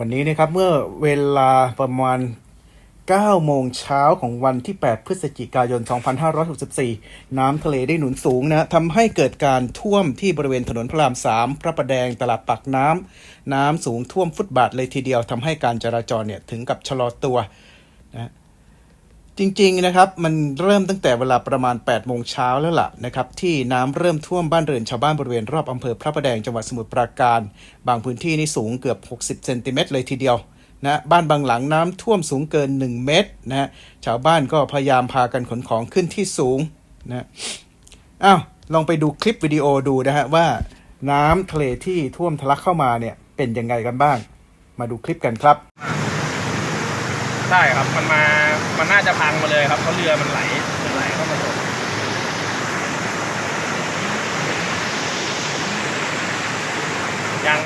วันนี้นะครับเมื่อเวลาประมาณ 9 โมงเช้าของวันที่ 8 พฤศจิกายน 2564 น้ำทะเลได้หนุนสูงนะทำให้เกิดการท่วมที่บริเวณถนนพระราม 3 พระประแดงตลาดปากน้ำ น้ำสูงท่วมฟุตบาทเลยทีเดียวทำให้การจราจรเนี่ยถึงกับชะลอตัวนะ จริงๆนะครับมันเริ่มตั้งแต่เวลาประมาณ8โมงเช้าแล้วล่ะนะครับที่น้ำเริ่มท่วมบ้านเรือนชาวบ้านบริเวณรอบอำเภอพระประแดงจังหวัดสมุทรปราการ บางพื้นที่นี่สูงเกือบ 60เซนติเมตรเลยทีเดียวนะบ้านบางหลังน้ำท่วมสูงเกิน 1 เมตรนะชาวบ้านก็พยายามพากันขนของขึ้นที่สูงนะอ้าวลองไปดูคลิปวิดีโอดูนะฮะว่า น้ำทะเลที่ท่วมทะลักเข้ามาเนี่ยเป็นยังไงกันบ้าง มาดูคลิปกันครับ ใช่ครับ มันมา มันน่าจะพังมาเลยครับเพราะเรือมันไหลมันไหลเข้ามาชนยัง